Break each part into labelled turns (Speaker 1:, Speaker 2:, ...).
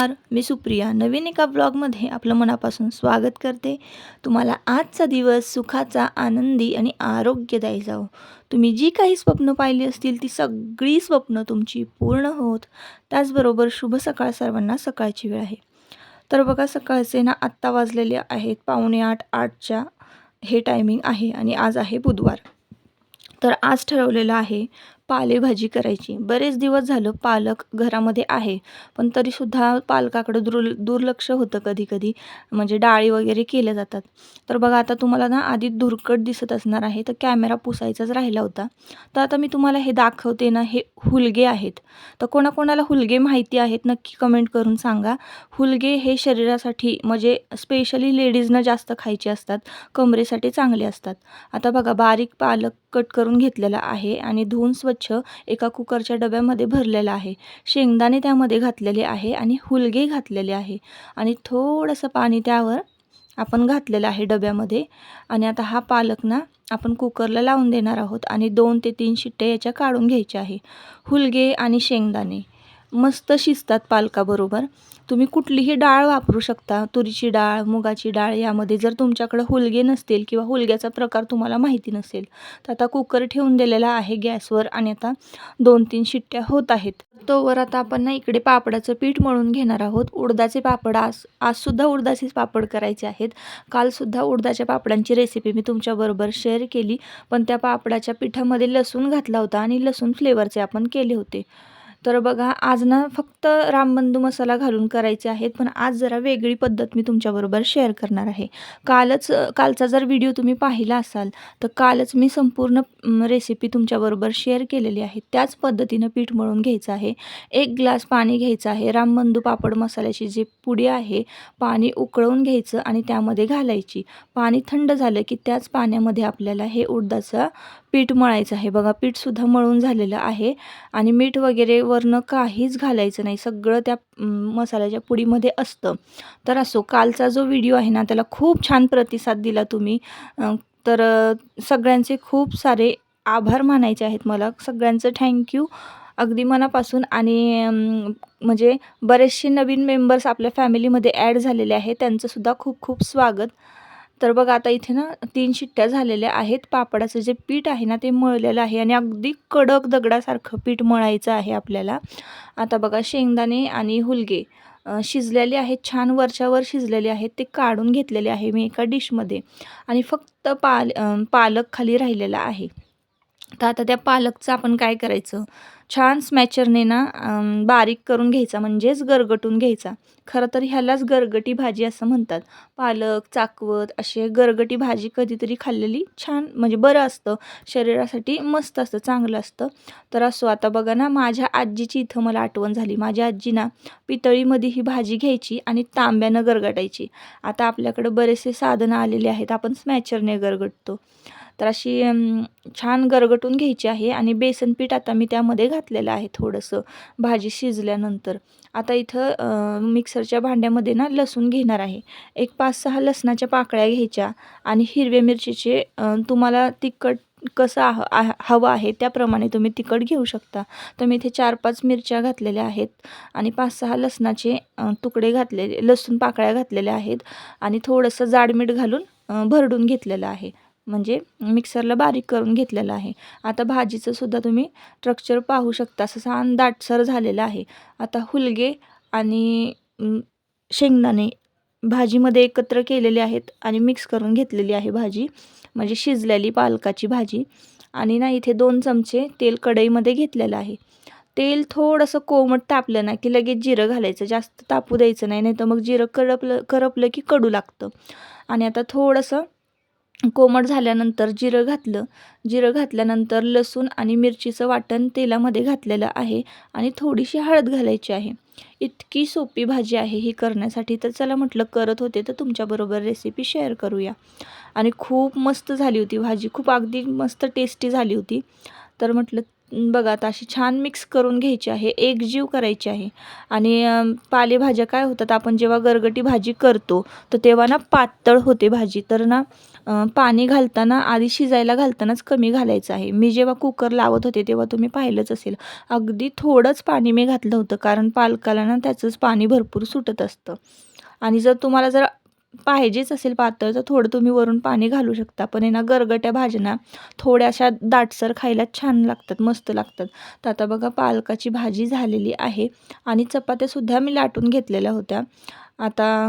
Speaker 1: नमस्कार मी सुप्रिया. नवीन एका ब्लॉगमध्ये आपलं मनापासून स्वागत करते. तुम्हाला आजचा दिवस सुखाचा आनंदी आणि आरोग्यदायी जावो. तुम्ही जी काही स्वप्न पाहिली असतील ती सगळी स्वप्न तुमची पूर्ण होत. त्याचबरोबर शुभ सकाळ सर्वांना सकाळची वेळ आहे. तर बघा सकाळचे ना आत्ता वाजलेले आहेत पावणे आठ आठच्या हे टायमिंग आहे आणि आज आहे बुधवार. तर आज ठरवलेलं आहे पालेभाजी करायची. बरेच दिवस झालं पालक घरामध्ये आहे पण तरीसुद्धा पालकाकडं दुर् दुर्लक्ष होतं कधी कधी म्हणजे डाळी वगैरे केल्या जातात. तर बघा आता तुम्हाला ना आधी धुरकट दिसत असणार आहे तर कॅमेरा पुसायचाच राहिला होता. तर आता मी तुम्हाला हे दाखवते ना हे हुलगे आहेत. तर कोणाकोणाला हुलगे माहिती आहेत नक्की कमेंट करून सांगा. हुलगे हे शरीरासाठी म्हणजे स्पेशली लेडीजना जास्त खायचे असतात कमरेसाठी चांगले असतात. आता बघा बारीक पालक कट करून घेतलेला आहे आणि धुवून स्वच्छ एका कुकरच्या डब्यामध्ये भरलेला आहे. शेंगदाणे त्यामध्ये घातलेले आहे आणि हुलगे घातलेले आहे. आणि थोडंसं पाणी त्यावर आपण घातलेलं आहे डब्यामध्ये. आणि आता हा पालक ना आपण कुकरला लावून देणार आहोत आणि दोन ते तीन शिट्टे याच्या काढून घ्यायच्या आहे. हुलगे आणि शेंगदाणे. मस्त शिजतात पालकाबरोबर. तुम्ही कुठलीही डाळ वापरू शकता. तुरीची डाळ मुगाची डाळ यामध्ये जर तुमच्याकडं हुलगे नसतील किंवा हुलग्याचा प्रकार तुम्हाला माहिती नसेल तर आता कुकर ठेवून दिलेला आहे गॅसवर आणि आता दोन तीन शिट्ट्या होत आहेत. तोवर आता आपण ना इकडे पापडाचं पीठ मळून घेणार आहोत. उडदाचे पापड आज आजसुद्धा उडदाचेच पापड करायचे आहेत. कालसुद्धा उडदाच्या पापडांची रेसिपी मी तुमच्याबरोबर शेअर केली. पण त्या पापडाच्या पिठामध्ये लसूण घातला होता आणि लसूण फ्लेवरचे आपण केले होते. तर बघा आज ना फक्त रामबंधू मसाला घालून करायचे आहेत पण आज जरा वेगळी पद्धत मी तुमच्याबरोबर शेअर करणार आहे. कालच कालचा जर व्हिडिओ तुम्ही पाहिला असाल तर कालच मी संपूर्ण रेसिपी तुमच्याबरोबर शेअर केलेली आहे. त्याच पद्धतीनं पीठ मळून घ्यायचं आहे. एक ग्लास पाणी घ्यायचं आहे. रामबंधू पापड मसाल्याची जी पुडी आहे पाणी उकळवून घ्यायचं आणि त्यामध्ये घालायची. पाणी थंड झालं की त्याच पाण्यामध्ये आपल्याला हे उडदाचं पीठ मळायचं आहे. बघा पीठसुद्धा मळून झालेलं आहे आणि मीठ वगैरे वरनं काहीच घालायचं नाही. सगळं त्या मसाल्याच्या पुडीमध्ये असतं. तर असो कालचा जो व्हिडिओ आहे ना त्याला खूप छान प्रतिसाद दिला तुम्ही. तर सगळ्यांचे खूप सारे आभार मानायचे आहेत मला. सगळ्यांचं थँक्यू अगदी मनापासून आणि म्हणजे बरेचसे नवीन मेंबर्स आपल्या फॅमिलीमध्ये ॲड झालेले आहेत. त्यांचंसुद्धा खूप खूप स्वागत. तर बघा आता इथे ना तीन शिट्ट्या झालेल्या आहेत. पापडाचं जे पीठ आहे ना ते मळलेलं आहे आणि अगदी कडक दगडासारखं पीठ मळायचं आहे आपल्याला. आता बघा शेंगदाणे आणि हुलगे शिजलेले आहेत. छान वरच्यावर शिजलेले आहेत. ते काढून घेतलेले आहे मी एका डिशमध्ये. आणि फक्त पाल पालक खाली राहिलेला आहे. तर आता त्या पालकचं आपण काय करायचं? छान स्मॅचरने ना बारीक करून घ्यायचा म्हणजेच गरगटून घ्यायचा. खरं तर ह्यालाच गरगटी भाजी असं म्हणतात. पालक चाकवत असे गरगटी भाजी कधीतरी खाल्लेली छान म्हणजे बरं असतं. शरीरासाठी मस्त असतं चांगलं असतं. तर असो आता बघा ना माझ्या आजीची इथं मला आठवण झाली. माझ्या आजी ना पितळीमध्ये ही भाजी घ्यायची आणि तांब्यानं गरगटायची. आता आपल्याकडं बरेचसे साधनं आलेले आहेत. आपण स्मॅचरने गरगटतो. तर अशी छान गरगटून घ्यायची आहे आणि बेसन पीठ आता मी त्यामध्ये घातलेलं आहे थोडंसं भाजी शिजल्यानंतर. आता इथं मिक्सरच्या भांड्यामध्ये ना लसूण घेणार आहे. एक पाच सहा लसणाच्या पाकळ्या घ्यायच्या आणि हिरव्या मिरचीचे तुम्हाला तिखट कसं आह हवं आहे त्याप्रमाणे तुम्ही तिखट घेऊ शकता. तर मी इथे चार पाच मिरच्या घातलेल्या आहेत आणि पाच सहा लसणाचे तुकडे घातलेले लसूण पाकळ्या घातलेल्या आहेत आणि थोडंसं जाडमीठ घालून भरडून घेतलेलं आहे. म्हणजे मिक्सरला बारीक करून घेतलेलं आहे. आता भाजीचं सुद्धा तुम्ही स्ट्रक्चर पाहू शकता. असं छान दाटसर झालेलं आहे. आता हुलगे आणि शेंगदाणे भाजीमध्ये एकत्र केलेले आहेत आणि मिक्स करून घेतलेली आहे भाजी. म्हणजे शिजलेली पालकाची भाजी. आणि ना इथे दोन चमचे तेल कढईमध्ये घेतलेलं आहे. तेल थोडंसं कोमट तापलं ना की लगेच जिरं घालायचं. जास्त तापू द्यायचं नाही नाही तर मग जिरं करपलं करपलं की कडू लागतं. आणि आता थोडंसं कोमट झाल्यानंतर जिरं घातलं. जिरं घातल्यानंतर लसूण आणि मिरचीचं वाटण तेलामध्ये घातलेलं आहे आणि थोडीशी हळद घालायची आहे. इतकी सोपी भाजी आहे ही करण्यासाठी. तर चला म्हटलं करत होते तर तुमच्याबरोबर रेसिपी शेअर करूया. आणि खूप मस्त झाली होती भाजी. खूप अगदी मस्त टेस्टी झाली होती. तर म्हटलं बघा आता अशी छान मिक्स करून घ्यायची आहे एकजीव करायची आहे. आणि पालेभाज्या काय होतात आपण जेव्हा गरगटी भाजी करतो तर तेव्हा ना पातळ होते भाजी. तर ना पाणी घालताना आधी शिजायला घालतानाच कमी घालायचं आहे. मी जेव्हा कुकर लावत होते तेव्हा तुम्ही पाहिलंच असेल. अगदी थोडंच पाणी मी घातलं होतं कारण पालकाला ना त्याचंच पाणी भरपूर सुटत असतं. आणि जर तुम्हाला जर पाहिजेच असेल पातळ तर थोडं तुम्ही वरून पाणी घालू शकता. पण आहे ना गरगट्या भाज्यांना थोड्याशा दाटसर खायला छान लागतात मस्त लागतात. तर आता बघा पालकाची भाजी झालेली आहे आणि चपात्यासुद्धा मी लाटून घेतलेल्या होत्या. आता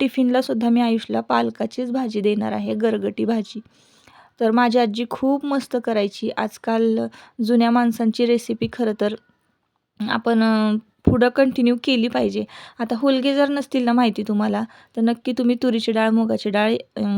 Speaker 1: टिफिनलासुद्धा मी आयुषला पालकाचीच भाजी देणार आहे गरगटी भाजी. तर माझी आजी खूप मस्त करायची. आजकाल जुन्या माणसांची रेसिपी खरं तर आपण पुढं कंटिन्यू केली पाहिजे. आता होलगे जर नसतील ना माहिती तुम्हाला तर नक्की तुम्ही तुरीची डाळ मुगाची डाळ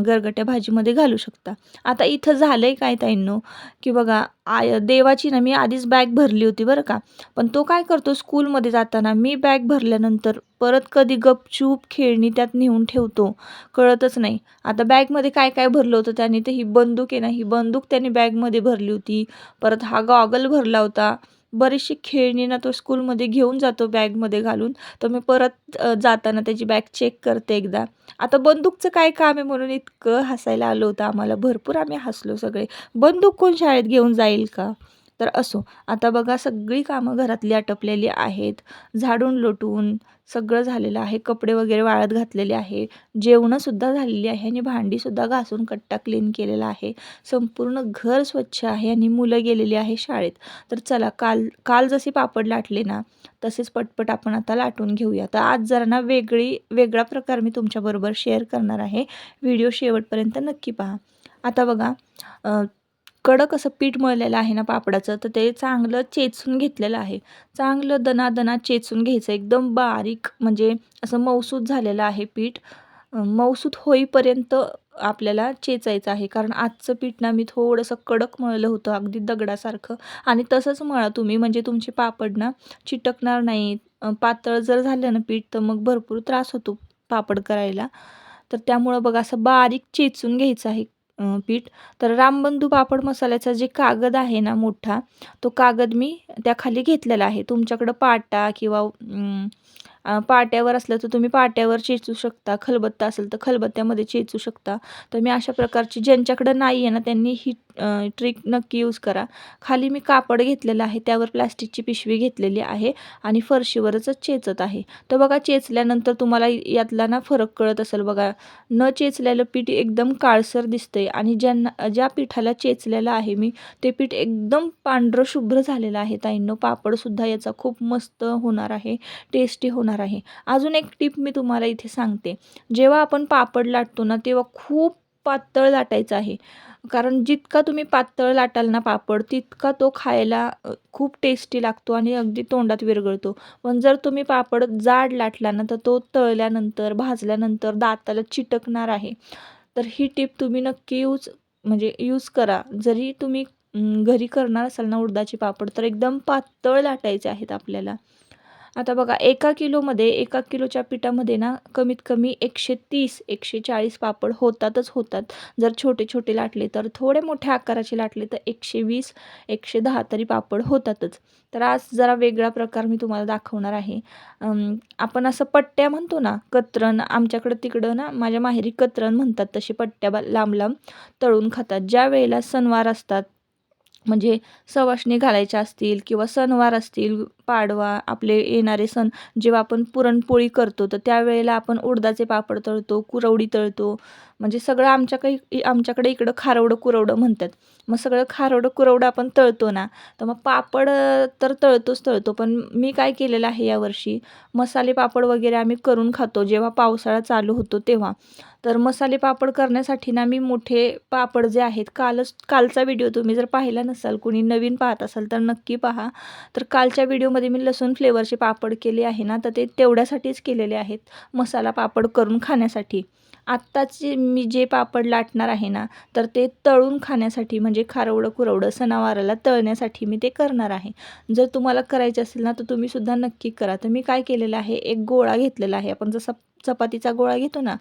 Speaker 1: गरगट्या भाजीमध्ये घालू शकता. आता इथं झालं आहे काय ताईंनो की बघा आय देवाची ना मी आधीच बॅग भरली होती बरं का. पण तो काय करतो स्कूलमध्ये जाताना मी बॅग भरल्यानंतर परत कधी गपचूप खेळणी त्यात नेऊन ठेवतो. कळतच नाही. आता बॅगमध्ये काय काय भरलं होतं त्याने तर ही बंदूक आहे ना ही बंदूक त्याने बॅगमध्ये भरली होती. परत हा गॉगल भरला होता. बरीचशी खेळणी ना तो स्कूलमध्ये घेऊन जातो बॅगमध्ये घालून. तर मी परत जाताना त्याची बॅग चेक करते एकदा. आता बंदूकचं काय काम आहे म्हणून इतकं हसायला आलं होतं आम्हाला. भरपूर आम्ही हसलो सगळे. बंदूक कोण शाळेत घेऊन जाईल का? तर असो. आता बघा सगळी कामं घरातली आटपलेली आहेत. झाडून लोटून सगळं झालेलं आहे. कपडे वगैरे वाळत घातलेले आहे. जेवणंसुद्धा झालेली आहे आणि भांडीसुद्धा घासून कट्टा क्लीन केलेला आहे. संपूर्ण घर स्वच्छ आहे आणि मुलं गेलेली आहे शाळेत. तर चला काल काल जसे पापड लाटले ना तसेच पटपट आपण आता लाटून घेऊया. तर आज जरा ना वेगळी वेगळा प्रकार मी तुमच्याबरोबर शेअर करणार आहे. व्हिडिओ शेवटपर्यंत नक्की पहा. आता बघा कडक असं पीठ मळलेलं आहे ना पापडाचं तर ते चांगलं चेचून घेतलेलं आहे. चांगलं दणादणा चेचून घ्यायचं. एकदम बारीक म्हणजे असं मऊसूत झालेलं आहे पीठ. मऊसूत होईपर्यंत आपल्याला चेचायचं आहे. कारण आजचं पीठ ना मी थोडंसं कडक मळलं होतं अगदी दगडासारखं. आणि तसंच मळा तुम्ही. म्हणजे तुमचे पापड ना चिटकणार नाही. पातळ जर झालं ना पीठ तर मग भरपूर त्रास होतो पापड करायला. तर त्यामुळं बघा असं बारीक चेचून घ्यायचं आहे. अ, पीठ. तर रामबंधू पापड मसाल्याचा जे कागद आहे ना मोठा तो कागद मी त्याखाली घेतलेला आहे. तुमच्याकडं पाटा किंवा अ, पाट्यावर असलं तर तुम्ही पाट्यावर चेचू शकता. खलबत्ता असेल तर खलबत्त्यामध्ये चेचू शकता. तर मी अशा प्रकारची ज्यांच्याकडं नाही आहे ना त्यांनी ही ट्रिक नक्की यूज करा. खाली मी कापड घेतलेलं आहे त्यावर प्लास्टिकची पिशवी घेतलेली आहे आणि फरशीवरच चेचत आहे. तर बघा चेचल्यानंतर तुम्हाला यातला ना फरक कळत असेल बघा. न चेचलेलं पीठ एकदम काळसर दिसतंय आणि ज्यांना ज्या पिठाला चेचलेलं आहे मी ते पीठ एकदम पांढरं शुभ्र झालेलं आहे ताईंनो. पापडसुद्धा याचा खूप मस्त होणार आहे टेस्टी होणार आहे. अजून एक टिप मी तुम्हाला इथे सांगते. जेव्हा आपण पापड लाटतो ना तेव्हा खूप पातळ लाटायचं आहे. कारण जितका तुम्ही पातळ लाटाल ना पापड तितका तो खायला खूप टेस्टी लागतो आणि अगदी तोंडात विरघळतो. पण जर तुम्ही पापड जाड लाटला ना तर तो तळल्यानंतर भाजल्यानंतर दाताला चिटकणार आहे. तर ही टिप तुम्ही नक्की यूज म्हणजे यूज करा. जरी तुम्ही घरी करणार असाल ना उडदाचे पापड तर एकदम पातळ लाटायचे आहेत आपल्याला. आता बघा एका किलोमध्ये एका किलोच्या पिठामध्ये ना कमीत कमी एकशे तीस एकशे चाळीस पापड होतातच होतात. जर छोटे छोटे लाटले तर थोडे मोठ्या आकाराचे लाटले तर एकशे वीस एकशे दहा तरी पापड होतातच. तर आज जरा वेगळा प्रकार मी तुम्हाला दाखवणार आहे. आपण असं पट्ट्या म्हणतो ना कतरण आमच्याकडं तिकडं ना माझ्या माहेरी कत्रण म्हणतात तशी पट्ट्या बा- लांब लांब तळून खातात. ज्या वेळेला सणवार असतात म्हणजे सवाष्णी घालायच्या असतील किंवा सणवार असतील पाडवा आपले येणारे सण जेव्हा आपण पुरणपोळी करतो तर त्यावेळेला आपण उडदाचे पापड तळतो कुरवडी तळतो. म्हणजे सगळं आमच्याकडे आमच्याकडे इकडं खारवडं कुरवडं म्हणतात. मग सगळं खारवडं कुरवडं आपण तळतो ना तर मग पापड तर तळतोच तळतो. पण मी काय केलेलं आहे यावर्षी मसाले पापड वगैरे आम्ही करून खातो. जेव्हा पावसाळा चालू होतो तेव्हा. तर मसाले पापड करण्यासाठी ना मी मोठे पापड जे आहेत कालच कालचा व्हिडिओ तुम्ही जर पाहिला नसाल कुणी नवीन पाहत असाल तर नक्की पहा. तर कालच्या व्हिडिओमध्ये मी लसूण फ्लेवरचे पापड केले आहे ना तर ते तेवढ्यासाठीच केलेले आहेत मसाला पापड करून खाण्यासाठी. आत्ताचे मी जे पापड लाटणार आहे ना तर ते तळून खाण्यासाठी म्हणजे खारवडं कुरवडं सणावाराला तळण्यासाठी मी ते करणार आहे. जर तुम्हाला करायचे असेल ना तर तुम्हीसुद्धा नक्की करा. तर मी काय केलेलं आहे एक गोळा घेतलेला आहे. आपण जसा चपातीचा गोळा घेतो ना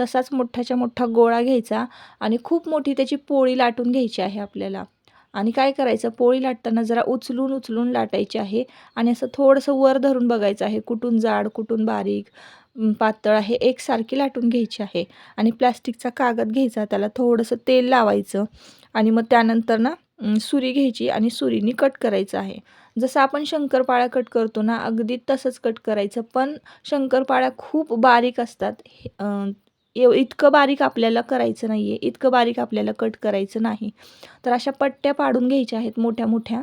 Speaker 1: तसाच मोठ्याच्या मोठा गोळा घ्यायचा आणि खूप मोठी त्याची पोळी लाटून घ्यायची आहे आपल्याला. आणि काय करायचं? पोळी लाटताना जरा उचलून उचलून लाटायची आहे आणि असं थोडंसं वर धरून बघायचं आहे. कुठून जाड कुठून बारीक पातळ आहे एकसारखी लाटून घ्यायची आहे आणि प्लॅस्टिकचा कागद घ्यायचा त्याला थोडंसं तेल लावायचं आणि मग त्यानंतर ना सुरी घ्यायची आणि सुरीने कट करायचं आहे. जसं आपण शंकरपाळ्या कट करतो ना अगदी तसंच कट करायचं. पण शंकरपाळ्या खूप बारीक असतात हे- एव इतकं बारीक आपल्याला करायचं नाही आहे इतकं बारीक आपल्याला कट करायचं नाही. तर अशा पट्ट्या पाडून घ्यायच्या आहेत मोठ्या मोठ्या.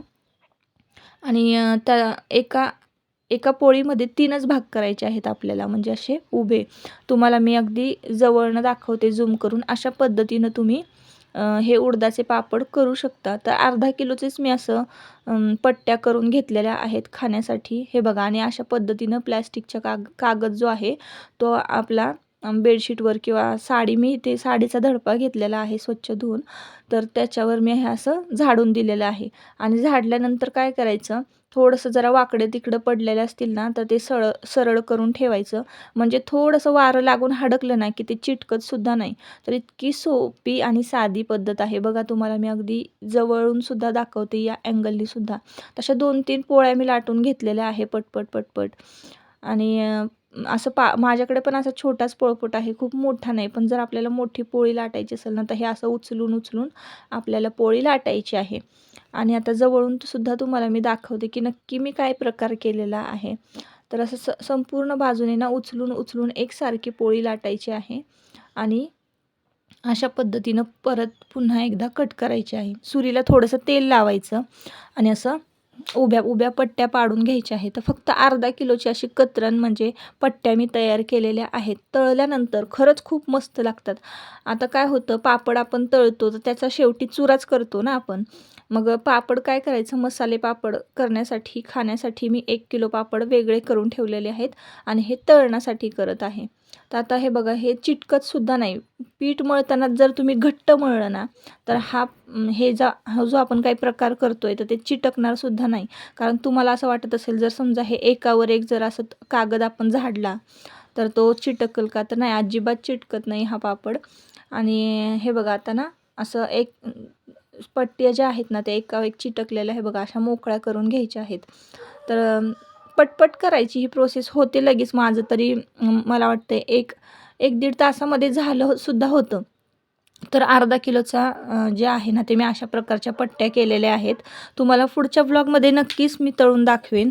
Speaker 1: आणि त्या एका एका पोळीमध्ये तीनच भाग करायचे आहेत आपल्याला म्हणजे असे उभे. तुम्हाला मी अगदी जवळनं दाखवते झूम करून. अशा पद्धतीनं तुम्ही हे उडदाचे पापड करू शकता. तर अर्धा किलोचेच मी असं पट्ट्या करून घेतलेल्या आहेत खाण्यासाठी. हे बघा आणि अशा पद्धतीनं प्लॅस्टिकचा काग कागद जो आहे तो आपला बेडशीटवर किंवा साडी मी ते साडीचा धडपा घेतलेला आहे स्वच्छ धुवून. तर त्याच्यावर मी हे असं झाडून दिलेलं आहे. आणि झाडल्यानंतर काय करायचं? थोडंसं जरा वाकडे तिकडं पडलेले असतील ना तर ते सळ सरळ करून ठेवायचं. म्हणजे थोडंसं वारं लागून हडकलं ना की ते चिटकतसुद्धा नाही. तर इतकी सोपी आणि साधी पद्धत आहे. बघा तुम्हाला मी अगदी जवळूनसुद्धा दाखवते या अँगलनीसुद्धा तशा दोन तीन पोळ्या मी लाटून घेतलेल्या आहे पटपट पटपट. आणि असं पा माझ्याकडे पण असा छोटाच पोळपोट आहे खूप मोठा नाही पण जर आपल्याला मोठी पोळी लाटायची असेल ना तर हे असं उचलून उचलून आपल्याला पोळी लाटायची आहे. आणि आता जवळून सुद्धा तुम्हाला मी दाखवते की नक्की मी काय प्रकार केलेला आहे. तर असं स संपूर्ण बाजूने ना उचलून उचलून एकसारखी पोळी लाटायची आहे. आणि अशा पद्धतीनं परत पुन्हा एकदा कट करायची आहे. सुरीला थोडंसं तेल लावायचं आणि असं उभ्या उभ्या पट्ट्या पाडून घ्यायच्या आहेत. तर फक्त अर्धा किलोची अशी कतरण म्हणजे पट्ट्या मी तयार केलेल्या आहेत. तळल्यानंतर खरंच खूप मस्त लागतात. आता काय होतं पापड आपण तळतो तर त्याचा शेवटी चुराच करतो ना आपण. मग पापड काय करायचं? मसाले पापड करण्यासाठी खाण्यासाठी मी एक किलो पापड वेगळे करून ठेवलेले आहेत आणि हे तळण्यासाठी करत आहे. तर आता हे बघा हे चिटकतसुद्धा नाही. पीठ मळताना जर तुम्ही घट्ट मळलं ना तर हा हे जा हा जो आपण काही प्रकार करतो आहे तर ते चिटकणारसुद्धा नाही. कारण तुम्हाला असं वाटत असेल जर समजा हे एकावर एक जर असं कागद आपण झाडला तर तो चिटकल का? तर नाही अजिबात चिटकत नाही हा पापड. आणि हे बघा आता ना असं एक पट्ट्या ज्या आहेत ना त्या एका एक चिटकलेल्या आहे बघा अशा मोकळ्या करून घ्यायच्या आहेत. तर पटपट करायची ही प्रोसेस होते लगेच माझं तरी मला वाटतं एक एक दीड तासामध्ये झालं सुद्धा होतं. तर अर्धा किलोचा जे आहे ना ते मी अशा प्रकारच्या पट्ट्या केलेल्या आहेत. तुम्हाला पुढच्या ब्लॉगमध्ये नक्कीच मी तळून दाखवेन.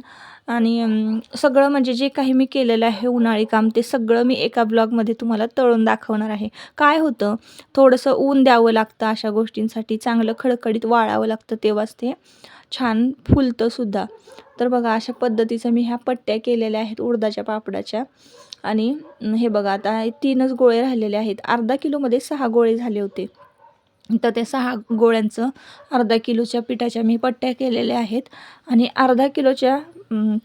Speaker 1: आणि सगळं म्हणजे जे काही मी केलेलं आहे उन्हाळी काम ते सगळं मी एका ब्लॉगमध्ये तुम्हाला तळून दाखवणार आहे. काय होतं? थोडंसं ऊन द्यावं लागतं अशा गोष्टींसाठी चांगलं खडखडीत वाळावं लागतं तेव्हाच ते छान फुलतं सुद्धा. तर बघा अशा पद्धतीचं मी ह्या पट्ट्या केलेल्या आहेत उडदाच्या पापडाच्या. आणि हे बघा आता तीनच गोळे राहिलेले आहेत. अर्धा किलोमध्ये सहा गोळे झाले होते. तर त्या सहा गोळ्यांचं अर्धा किलोच्या पिठाच्या मी पट्ट्या केलेल्या आहेत. आणि अर्धा किलोच्या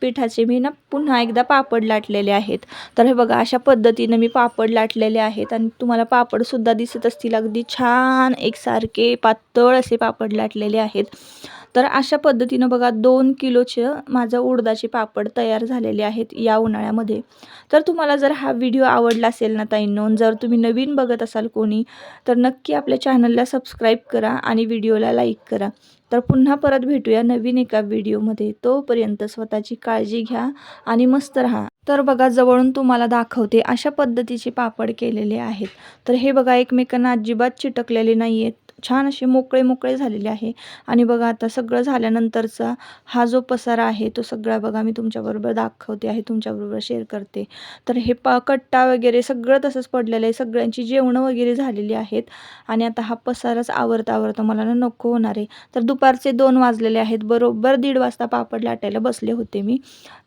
Speaker 1: पिठाचे मी ना पुन्हा एकदा पापड लाटलेले आहेत. तर हे बघा अशा पद्धतीनं मी पापड लाटलेले आहेत आणि तुम्हाला पापडसुद्धा दिसत असतील. अगदी छान एकसारखे पातळ असे पापड लाटलेले आहेत. तर अशा पद्धतीनं बघा दोन किलोचे माझं उडदाचे पापड तयार झालेले आहेत या उन्हाळ्यामध्ये. तर तुम्हाला जर हा व्हिडिओ आवडला असेल ना ताईंनो जर तुम्ही नवीन बघत असाल कोणी तर नक्की आपल्या चॅनलला सबस्क्राईब करा आणि व्हिडिओला लाईक करा. तर पुन्हा परत भेटूया नवीन एका व्हिडिओमध्ये. तोपर्यंत स्वतःची काळजी घ्या आणि मस्त राहा. तर बघा जवळून तुम्हाला दाखवते अशा पद्धतीचे पापड केलेले आहेत. तर हे बघा एकमेकांना अजिबात चिटकलेले नाही आहेत छान असे मोकळे मोकळे झालेले आहे. आणि बघा आता सगळं झाल्यानंतरचा हा जो पसारा आहे तो सगळा बघा मी तुमच्याबरोबर दाखवते आहे तुमच्याबरोबर शेअर करते. तर हे प कट्टा वगैरे सगळं तसंच पडलेलं आहे. सगळ्यांची जेवणं वगैरे झालेली आहेत. आणि आता हा पसाराच आवरता आवरता मला ना नको होणार आहे. तर दुपारचे दोन वाजलेले आहेत. बरोबर दीड वाजता पापड लाटायला बसले होते मी.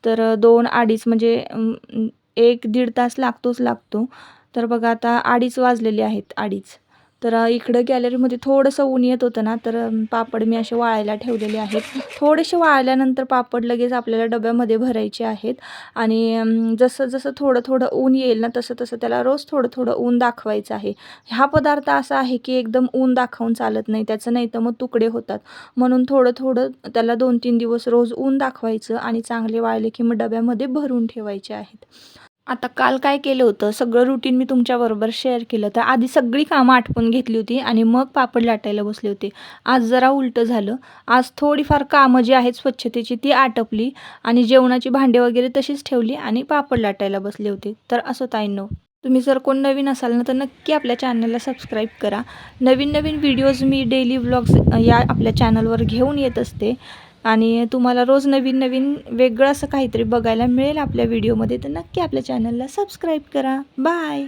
Speaker 1: तर दोन अडीच म्हणजे एक दीड तास लागतोच लागतो. तर बघा आता अडीच वाजलेले आहेत अडीच. तर इकडं गॅलरीमध्ये थोडंसं ऊन येत होतं ना तर पापड मी असे वाळायला ठेवलेले आहेत. थोडेसे वाळल्यानंतर पापड लगेच आपल्याला डब्यामध्ये भरायचे आहेत. आणि जसं जसं थोडं थोडं ऊन येईल ना तसं तसं त्याला रोज थोडं थोडं ऊन दाखवायचं आहे. हा पदार्थ असा आहे की एकदम ऊन दाखवून चालत नाही त्याचं नाही तर मग तुकडे होतात. म्हणून थोडं थोडं त्याला दोन तीन दिवस रोज ऊन दाखवायचं आणि चांगले वाळले की मग डब्यामध्ये भरून ठेवायचे आहेत. आता काल काय केलं होतं? सगळं रुटीन मी तुमच्याबरोबर शेअर केलं. तर आधी सगळी कामं आटपून घेतली होती आणि मग पापड लाटायला बसले होते. आज जरा उलटं झालं. आज थोडीफार कामं जी आहेत स्वच्छतेची ती आटपली आणि जेवणाची भांडे वगैरे तशीच ठेवली आणि पापड लाटायला बसले होते. तर असं ताईंनो तुम्ही जर कोण नवीन असाल ना तर नक्की आपल्या चॅनलला सबस्क्राईब करा. नवीन नवीन व्हिडिओज मी डेली व्लॉग्स या आपल्या चॅनलवर घेऊन येत असते. आणि तुम्हाला रोज नवीन नवीन वेगळं असं काहीतरी बघायला मिळेल आपल्या व्हिडिओमध्ये तर नक्की आपल्या चॅनलला सबस्क्राईब करा. बाय